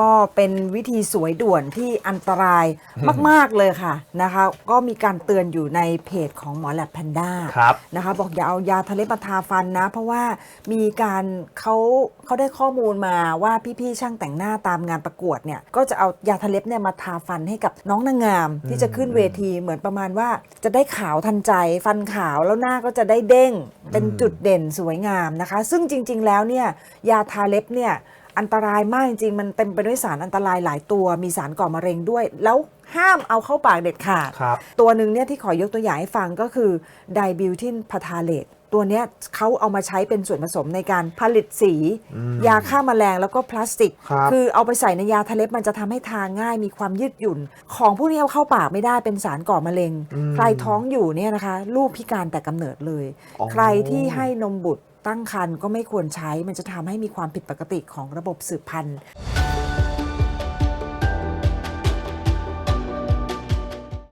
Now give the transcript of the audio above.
ก็เป็นวิธีสวยด่วนที่อันตรายมาก ๆ เลยค่ะนะคะ ก็มีการเตือนอยู่ในเพจของหมอแลบแพนด้าครับนะคะ บอกอย่าเอายาทาเล็บมาทาฟันนะ เพราะว่ามีการเขาเขาได้ข้อมูลมาว่าพี่ ๆ ช่างแต่งหน้าตามงานประกวดเนี่ย ก็จะเอายาทาเล็บเนี่ยมาทาฟันให้กับน้องนางงาม ที่จะขึ้นเวทีเหมือนประมาณว่า จะได้ขาวทันใจฟันขาวแล้วหน้าก็จะได้เด้งเป็นจุดเด่นสวยงามนะคะ ซึ่งจริง ๆ แล้วเนี่ยยาทาเล็บเนี่ย อันตรายมากจริงๆมันเต็มไปด้วยสารอันตรายหลายตัว มีสารก่อมะเร็งด้วย แล้วห้ามเอาเข้าปากเด็ดขาดครับตัวหนึ่งเนี่ยที่ขอยกตัวอย่างให้ฟังก็คือไดบิวทินพาทาเลตตัวเนี้ยเขาเอามาใช้เป็นส่วนผสมในการผลิตสี ยาฆ่าแมลงแล้วก็พลาสติกครับอเอาไปใส่ในยาทาเล็บมันจะทำให้ทาง่ายมีความยืดหยุ่น ของพวกนี้เอาเข้าปากไม่ได้เป็นสารก่อมะเร็ง ใครท้องอยู่เนี่ยนะคะ ลูกพิการแต่กำเนิดเลยอ๋อใครที่ให้นมบุตร ตั้งครรภ์ก็ไม่ควรใช้มันจะทำให้มีความผิดปกติของระบบสืบพันธุ์